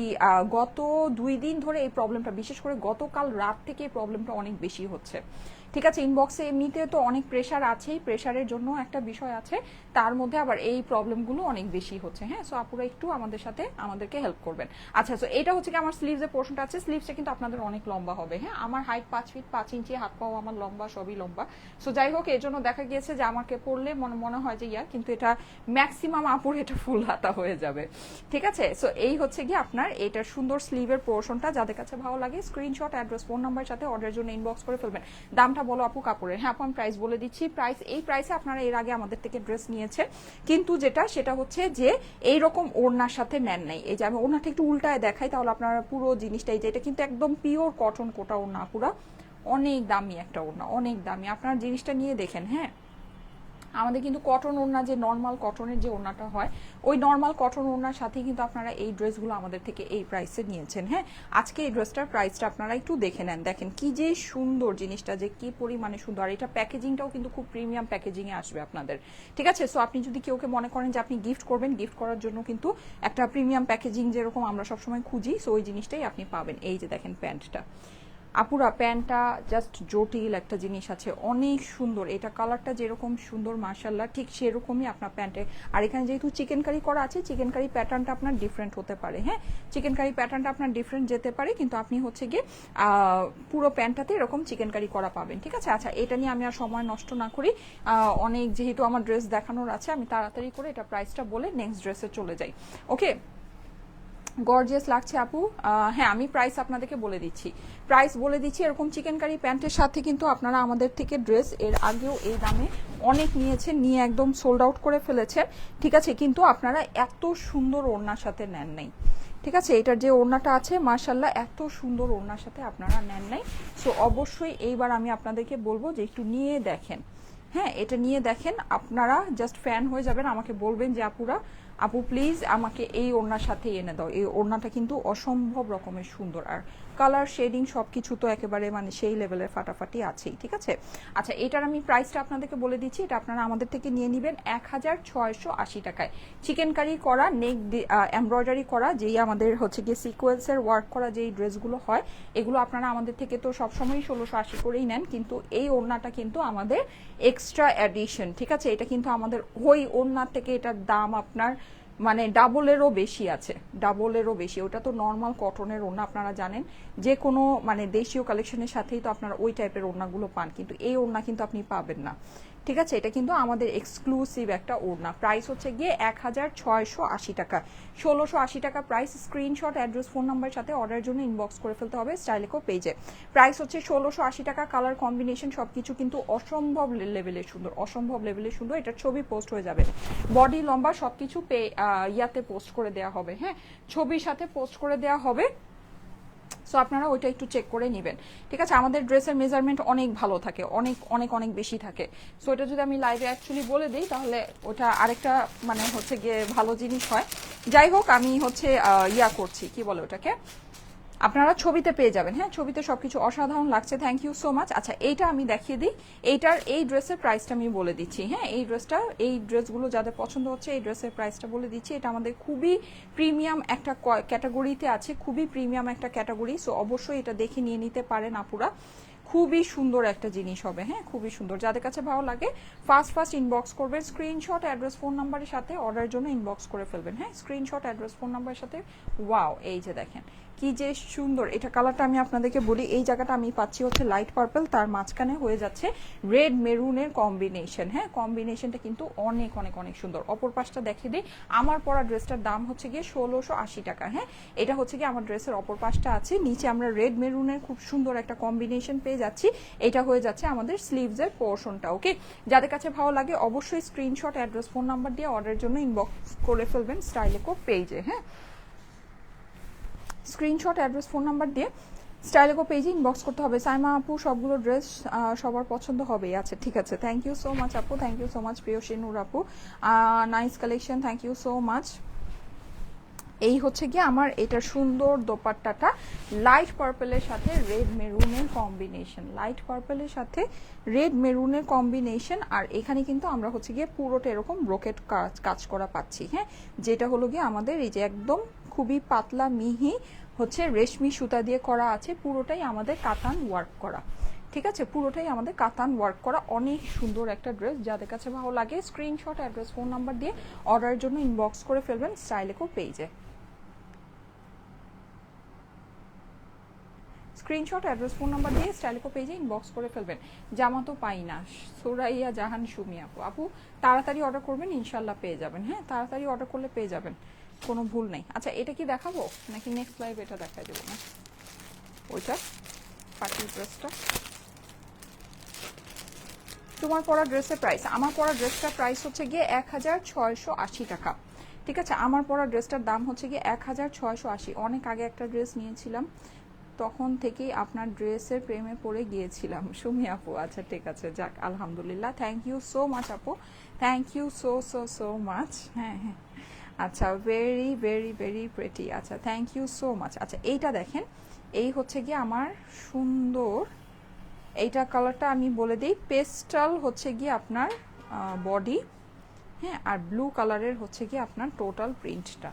গত দুই দিন ধরে এই প্রবলেমটা বিশেষ করে গতকাল রাত থেকে এই প্রবলেমটা অনেক বেশি হচ্ছে। ঠিক আছে ইনবক্সে এমনিতে তো অনেক প্রেশার আছেই প্রেশারের জন্য একটা বিষয় আছে, তার মধ্যে আবার এই প্রবলেমগুলো অনেক বেশি হচ্ছে হ্যাঁ? সো আপুরা একটু আমাদের সাথে আমাদেরকে হেল্প করবেন। আচ্ছা সো এটা হচ্ছে কি আমার স্লিভসের পোর্শনটা আছে স্লিভসটা কিন্তু আপনাদের অনেক লম্বা হবে হ্যাঁ? আমার হাইট পাঁচ ফিট পাঁচ ইঞ্চি, হাত পাও আমার লম্বা, সবই লম্বা। সো যাই হোক, এর জন্য দেখা গিয়েছে যে আমাকে পড়লে মনে মনে হয় যে ইয়া, কিন্তু এটা ম্যাক্সিমাম আপুর এটা ফুল হাতা হয়ে যাবে। ঠিক আছে? সো এই হচ্ছে কি আপনার এটার সুন্দর স্লিভের পোর্শনটা যাদের কাছে ভালো লাগে স্ক্রিনশট অ্যাড্রেস ফোন নাম্বার সাথে অর্ডারের জন্য ইনবক্স করে ফেলবেন। দামটা বলো আপু কাপড়ের। হ্যাঁ আপু, আমি প্রাইস বলে দিচ্ছি। প্রাইস এই প্রাইসে আপনারা এর আগে আমাদের থেকে ড্রেস নিয়েছেন। কিন্তু যেটা, সেটা হচ্ছে যে এই রকম ওড়নার সাথে নেন নেই। এই যে আমি ওড়নাটা একটু উল্টায় দেখাই, তাহলে আপনারা পুরো জিনিসটাই যে, এটা কিন্তু একদম পিওর কটন কোটা ওড়না পুরা অনেক দামি একটা ওড়না, অনেক দামি। আপনারা জিনিসটা নিয়ে দেখেন হ্যাঁ? আমাদের কিন্তু কটন ওড়না যে নর্মাল কটনের যে ওড়নাটা হয়, ওই নর্মাল কটন ওড়নার সাথে কিন্তু আপনারা এই ড্রেসগুলো আমাদের থেকে এই প্রাইসে নিয়েছেন হ্যাঁ? আজকে এই ড্রেসটার প্রাইসটা আপনারা একটু দেখে নেন। দেখেন কি যে সুন্দর জিনিসটা, যে কি পরিমাণে সুন্দর। আর এটা প্যাকেজিংটাও কিন্তু খুব প্রিমিয়াম প্যাকেজিংয়ে আসবে আপনাদের, ঠিক আছে? সো আপনি যদি কেউকে মনে করেন যে আপনি গিফট করবেন গিফট করার জন্য কিন্তু একটা প্রিমিয়াম প্যাকেজিং যেরকম আমরা সবসময় খুঁজি সো ওই জিনিসটাই আপনি পাবেন। এই যে দেখেন প্যান্টটা আপুরা প্যান্টটা জাস্ট জটিল একটা জিনিস আছে, অনেক সুন্দর। এটা কালারটা যেরকম সুন্দর মার্শাল্লাহ ঠিক সেরকমই আপনার প্যান্টে। আর এখানে যেহেতু চিকেন কারি করা আছে চিকেন কারি প্যাটার্নটা আপনার ডিফারেন্ট হতে পারে হ্যাঁ? চিকেন কারি প্যাটার্নটা আপনার ডিফারেন্ট যেতে পারে, কিন্তু আপনি হচ্ছে গিয়ে পুরো প্যান্টটাতে এরকম চিকেন কারি করা পাবেন, ঠিক আছে? আচ্ছা এটা নিয়ে আমি আর সময় নষ্ট না করি। অনেক যেহেতু আমার ড্রেস দেখানোর আছে, আমি তাড়াতাড়ি করে এটা প্রাইসটা বলে নেক্সট ড্রেসে চলে যাই। ওকে গর্জিয়াস লাগছে আপু। হ্যাঁ আমি প্রাইস আপনাদেরকে বলে দিচ্ছি। প্রাইস বলে দিচ্ছি, এরকম চিকেন কারি প্যান্টের সাথে কিন্তু আপনারা আমাদের থেকে ড্রেস এর আগেও এই দামে অনেক নিয়েছেন, নিয়ে একদম সোল্ড আউট করে ফেলেছেন। ঠিক আছে, কিন্তু আপনারা এত সুন্দর ওড়নার সাথে নেন নাই। ঠিক আছে, এটার যে ওড়নাটা আছে মার্শাল্লাহ এত সুন্দর ওড়নার সাথে আপনারা নেন নাই। সো অবশ্যই এইবার আমি আপনাদেরকে বলব যে একটু নিয়ে দেখেন। হ্যাঁ এটা নিয়ে দেখেন, আপনারা জাস্ট ফ্যান হয়ে যাবেন, আমাকে বলবেন যে আপুরা আপু প্লিজ আমাকে এই ওড়নার সাথে এনে দাও। এই ওড়নাটা কিন্তু অসম্ভব রকমের সুন্দর। আর কালার শেডিং সব কিছু তো একেবারে মানে সেই লেভেলের ফাটাফাটি আছেই, ঠিক আছে? আচ্ছা এটার আমি প্রাইসটা আপনাদেরকে বলে দিচ্ছি, এটা আপনারা আমাদের থেকে নিয়ে নেবেন এক হাজার ছয়শো আশি টাকায়। চিকেন কারি করা নেক এমব্রয়ডারি করা, যেই আমাদের হচ্ছে গিয়ে সিকোয়েন্সের ওয়ার্ক করা যেই ড্রেসগুলো হয়, এগুলো আপনারা আমাদের থেকে তো সবসময়ই ষোলোশো আশি করেই নেন, কিন্তু এই ওড়নাটা কিন্তু আমাদের এক্সট্রা অ্যাডিশন ঠিক আছে? এটা কিন্তু আমাদের ওই ওড়নার থেকে এটার দাম আপনার মানে ডাবলেরও বেশি আছে, ডাবলেরও বেশি। ওটা তো নর্মাল কটনের ওড়না, আপনারা জানেন। যে কোনো মানে দেশীয় কালেকশনের সাথেই তো আপনারা ওই টাইপের ওড়নাগুলো পান, কিন্তু এই ওড়না কিন্তু আপনি পাবেন না। ঠিক আছে? এটা কিন্তু আমাদের এক্সক্লুসিভ একটা ওড়না। প্রাইস হচ্ছে গিয়ে এক হাজার ছয়শো আশি টাকা। ষোলোশো আশি টাকা price screenshot address phone number সাথে অর্ডারের জন্য ইনবক্স করে ফেলতে হবে স্টাইলেকো পেজে। প্রাইস হচ্ছে ষোলোশো আশি টাকা কালার কম্বিনেশন সব কিছু কিন্তু অসম্ভব লেভেলের সুন্দর, অসম্ভব লেভেলের সুন্দর। এটার ছবি পোস্ট হয়ে যাবে। বডি লম্বা সবকিছু পে ইয়াতে পোস্ট করে দেওয়া হবে হ্যাঁ? ছবির সাথে পোস্ট করে দেওয়া হবে। সো আপনারা ওইটা একটু চেক করে নেবেন। ঠিক আছে, আমাদের ড্রেসের মেজারমেন্ট অনেক ভালো থাকে, অনেক অনেক অনেক বেশি থাকে। সো এটা যদি আমি লাইভে অ্যাকচুয়ালি বলে দিই, তাহলে ওটা আরেকটা মানে হচ্ছে গিয়ে ভালো জিনিস হয়। যাই হোক, আমি হচ্ছে ইয়া করছি, কি বলে ওটাকে? আপনারা ছবিতে পেয়ে যাবেন। হ্যাঁ ছবিতে সবকিছু অসাধারণ লাগছে। থ্যাংক ইউ সো মাচ আচ্ছা এইটা আমি দেখিয়ে দিই। এইটার এই ড্রেসের প্রাইসটা আমি বলে দিচ্ছি। হ্যাঁ এই ড্রেসটা, এই ড্রেসগুলো যাদের পছন্দ হচ্ছে, এই ড্রেসের প্রাইসটা বলে দিচ্ছি। এটা আমাদের খুবই প্রিমিয়াম একটা ক্যাটাগরিতে আছে, খুবই প্রিমিয়াম একটা ক্যাটাগরি সো অবশ্যই এটা দেখে নিয়ে নিতে পারেন আপুরা। খুবই সুন্দর একটা জিনিস হবে। হ্যাঁ খুবই সুন্দর। যাদের কাছে ভালো লাগে ফার্স্ট ফার্স্ট ইনবক্স করবেন। স্ক্রিনশট অ্যাড্রেস ফোন নাম্বারের সাথে অর্ডারের জন্য ইনবক্স করে ফেলবেন। হ্যাঁ স্ক্রিনশট অ্যাড্রেস ফোন নাম্বারের সাথে। ওয়াও এই যে দেখেন। কি যে সুন্দর। এটা কালারটা আমি আপনাদেরকে বলি, এই জায়গাটা আমি পাচ্ছি হচ্ছে লাইট পার্পল তার মাঝখানে হয়ে যাচ্ছে রেড মেরুনের কম্বিনেশন হ্যাঁ কম্বিনেশনটা কিন্তু অনেক অনেক অনেক সুন্দর। অপর পাশটা দেখে দিই, আমার পরা ড্রেসটার দাম হচ্ছে গিয়ে ষোলোশো আশি টাকা। হ্যাঁ এটা হচ্ছে গিয়ে আমার ড্রেসের অপর পাশটা আছে। নিচে আমরা রেড মেরুনের খুব সুন্দর একটা কম্বিনেশন পেয়ে যাচ্ছি। এটা হয়ে যাচ্ছে আমাদের স্লিভসের পোর্শনটা ওকে যাদের কাছে ভালো লাগে অবশ্যই স্ক্রিনশট অ্যাড্রেস ফোন নাম্বার দিয়ে অর্ডারের জন্য ইনবক্স করে ফেলবেন স্টাইলেকো পেজে হ্যাঁ? স্ক্রিনশট, অ্যাড্রেস, ফোন নাম্বার দিয়ে স্টাইলেকো পেজে ইনবক্স করতে হবে। সাইমা আপু, সবগুলো ড্রেস সবার পছন্দ হবেই। আচ্ছা ঠিক আছে। থ্যাংক ইউ সো মাচ আপু থ্যাংক ইউ সো মাচ প্রিয় শিনুর আপু। Nice collection thank you so much এই হচ্ছে গিয়ে আমার এটার সুন্দর দোপাট্টাটা লাইট পার্পেলের সাথে রেড মেরুনের কম্বিনেশন লাইট পার্পেলের সাথে রেড মেরুনের কম্বিনেশন আর এখানে কিন্তু আমরা হচ্ছে গিয়ে পুরোটা এরকম ব্রোকেট কাজ কাজ করা পাচ্ছি হ্যাঁ? যেটা হলো গিয়ে আমাদের এই যে একদম খুবই পাতলা মিহি হচ্ছে রেশমি সুতা দিয়ে করা আছে, পুরোটাই আমাদের কাতান ওয়ার্ক করা। ঠিক আছে? পুরোটাই আমাদের কাতান ওয়ার্ক করা। অনেক সুন্দর একটা ড্রেস। যাদের কাছে ভালো লাগে স্ক্রিনশট অ্যাড্রেস ফোন নাম্বার দিয়ে অর্ডারের জন্য ইনবক্স করে ফেলবেন স্টাইলেকো পেজে স্ক্রিনশট, অ্যাড্রেস, ফোন নাম্বার দিয়ে স্টাইলিকো পেজে ইনবক্স করে ফেলবেন। জামা তো পাই না। সোরাইয়া জাহান সুমি আপু। আপু, তাড়াতাড়ি অর্ডার করবেন ইনশাল্লাহ পেয়ে যাবেন। হ্যাঁ তাড়াতাড়ি অর্ডার করলে পেয়ে যাবেন। কোনো ভুল নেই। আচ্ছা এটা কি দেখাবো? নাকি নেক্সট লাইভ এটা দেখা দেবো? না? ওইটা? পার্টি ড্রেসটা তোমার পরা ড্রেসের প্রাইস আমার পরা ড্রেসটার প্রাইস হচ্ছে গিয়ে এক হাজার ছয়শো আশি টাকা। ঠিক আছে? আমার পরা ড্রেসটার দাম হচ্ছে গিয়ে এক হাজার ছয়শো আশি। অনেক আগে একটা ড্রেস নিয়েছিলাম। তখন থেকেই আপনার ড্রেসের প্রেমে পড়ে গিয়েছিলাম। সুমি আপু আচ্ছা ঠিক আছে, যাক, আলহামদুলিল্লাহ। থ্যাংক ইউ সো মাচ আপু। Thank you so so so much হ্যাঁ হ্যাঁ। আচ্ছা ভেরি ভেরি ভেরি প্রেটি আচ্ছা থ্যাংক ইউ সো মাচ আচ্ছা এইটা দেখেন, এই হচ্ছে গিয়ে আমার সুন্দর, এইটা কালারটা আমি বলে দিই পেস্টাল হচ্ছে গিয়ে আপনার বডি হ্যাঁ আর ব্লু কালারের হচ্ছে গিয়ে আপনার টোটাল প্রিন্টটা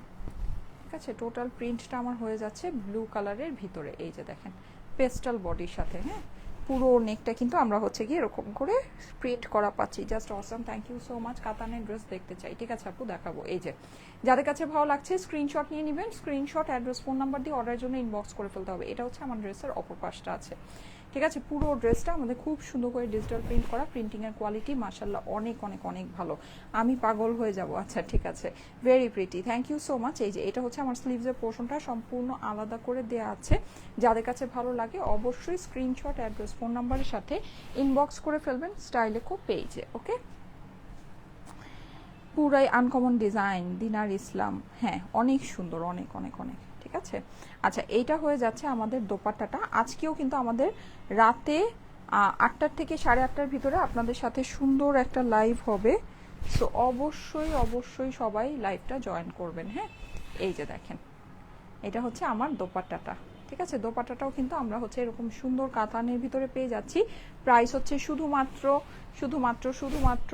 আছে টোটাল প্রিন্টটা আমার হয়ে যাচ্ছে ব্লু কালারের ভিতরে। এই যে দেখেন পেস্টাল বডির সাথে হ্যাঁ? পুরো নেকটা কিন্তু আমরা হচ্ছে গিয়ে এরকম করে প্রিন্ট করা পাচ্ছি। Just awesome thank you so much কাতানের dress দেখতে চাই। ঠিক আছে আপু, দেখাবো। এই যে, যাদের কাছে ভালো লাগছে স্ক্রিনশট নিয়ে নেবেন। স্ক্রিনশট অ্যাড্রেস ফোন নাম্বার দিয়ে অর্ডারের জন্য ইনবক্স করে ফেলতে হবে। এটা হচ্ছে আমার ড্রেসের অপর পাশটা আছে। ঠিক আছে, পুরো ড্রেসটা আমাদের খুব সুন্দর করে ডিজিটাল প্রিন্ট করা প্রিন্টিংয়ের কোয়ালিটি মাসাল্লাহ অনেক অনেক অনেক ভালো। আমি পাগল হয়ে যাব আচ্ছা ঠিক আছে। Very pretty thank you so much এই যে, এটা হচ্ছে আমার স্লিভসের পোর্শনটা সম্পূর্ণ আলাদা করে দেওয়া আছে। যাদের কাছে ভালো লাগে, অবশ্যই স্ক্রিনশট অ্যাড্রেস ফোন নাম্বারের সাথে ইনবক্স করে ফেলবেন স্টাইলে খুব পেজে ওকে পুরাই আনকমন ডিজাইন দিনার ইসলাম। হ্যাঁ অনেক সুন্দর, অনেক অনেক অনেক। ঠিক আছে? আচ্ছা এইটা হয়ে যাচ্ছে আমাদের দোপাট্টাটা। আজকেও কিন্তু আমাদের রাতে আটটার থেকে সাড়ে আটটার ভিতরে আপনাদের সাথে সুন্দর একটা লাইভ হবে। সো অবশ্যই অবশ্যই সবাই লাইভটা জয়েন করবেন হ্যাঁ? এই যে দেখেন, এটা হচ্ছে আমার দোপাট্টাটা, ঠিক আছে? দোপাট্টাটাও কিন্তু আমরা হচ্ছে এরকম সুন্দর কাতানের ভিতরে পেয়ে যাচ্ছি। প্রাইস হচ্ছে শুধুমাত্র শুধুমাত্র শুধুমাত্র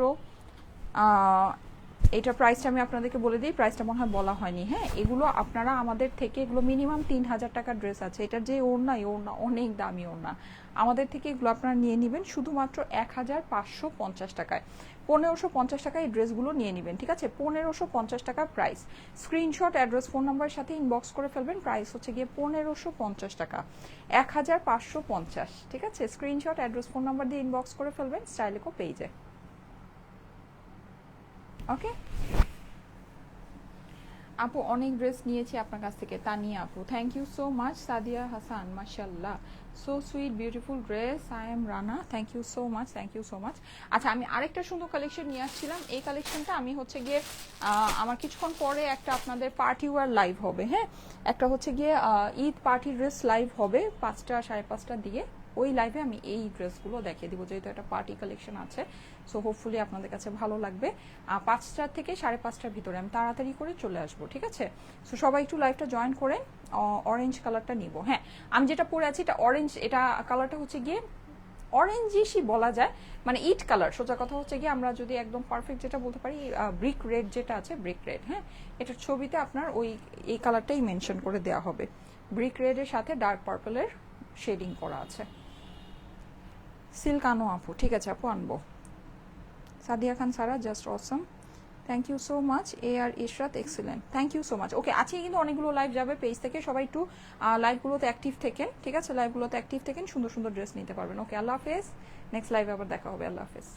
এটা প্রাইসটা আমি আপনাদেরকে বলে দিই প্রাইসটা মনে হয় বলা হয়নি হ্যাঁ? এগুলো আপনারা আমাদের থেকে এগুলো মিনিমাম তিন হাজার টাকার ড্রেস আছে। এটার যে ওড়না, এই ওড়না অনেক দামি ওড়না। আমাদের থেকে এগুলো আপনারা নিয়ে নেবেন শুধুমাত্র এক হাজার পাঁচশো পঞ্চাশ টাকায়। পনেরোশো পঞ্চাশ টাকায় এই ড্রেসগুলো নিয়ে নেবেন, ঠিক আছে? পনেরোশো পঞ্চাশ টাকার প্রাইস স্ক্রিনশট অ্যাড্রেস ফোন নাম্বারের সাথে ইনবক্স করে ফেলবেন প্রাইস হচ্ছে গিয়ে পনেরোশো পঞ্চাশ টাকা। এক হাজার পাঁচশো পঞ্চাশ, ঠিক আছে? স্ক্রিনশট অ্যাড্রেস ফোন নাম্বার দিয়ে ইনবক্স করে ফেলবেন স্টাইলেকো পেজে ওকে আপু, অনেক ড্রেস নিয়েছি আপনার কাছ থেকে। তানিয়া আপু thank you so much Sadia Hasan মাশাল্লাহ so sweet beautiful dress I am Rana thank you so much thank you so much আচ্ছা আমি আরেকটা সুন্দর কালেকশন নিয়ে আসছিলাম। এই কালেকশনটা আমি হচ্ছে গিয়ে আমার কিছুক্ষণ পরে একটা আপনাদের পার্টি ওয়ার লাইভ হবে হ্যাঁ? একটা হচ্ছে গিয়ে ঈদ পার্টি ড্রেস লাইভ হবে, পাঁচটা, সাড়ে পাঁচটা দিয়ে। ওই লাইভে আমি এই ড্রেসগুলো দেখিয়ে দিব, যেহেতু একটা পার্টি কালেকশন আছে সো হোপফুলি আপনাদের কাছে ভালো লাগবে। পাঁচটার থেকে সাড়ে পাঁচটার ভিতরে আমি তাড়াতাড়ি করে চলে আসব, ঠিক আছে? সো সবাই একটু লাইভটা জয়েন করে অরেঞ্জ কালারটা নিব হ্যাঁ? আমি যেটা পরে আছি, এটা অরেঞ্জ এটা কালারটা হচ্ছে গিয়ে অরেঞ্জিশই বলা যায় মানে ইট কালার সোজা কথা হচ্ছে গিয়ে আমরা যদি একদম পারফেক্ট যেটা বলতে পারি ব্রিক রেড যেটা আছে ব্রিক রেড হ্যাঁ? এটার ছবিতে আপনার ওই, এই কালারটাই মেনশন করে দেওয়া হবে। ব্রিক রেডের সাথে ডার্ক পার্পলের শেডিং করা আছে। সিল্ক আনো আপু, ঠিক আছে আপু, আনব। Sadia Khan Sara just awesome thank you so much A R Ishrat excellent thank you so much okay আজকে কিন্তু অনেকগুলো লাইভ যাবে পেজ থেকে, সবাই একটু লাইভগুলোতে অ্যাক্টিভ থেকেন ঠিক আছে? লাইভগুলোতে অ্যাক্টিভ থেকেন সুন্দর সুন্দর ড্রেস নিতে পারবেন। ওকে আল্লাহ হাফেজ। নেক্সট লাইভে আবার দেখা হবে, আল্লাহ হাফেজ।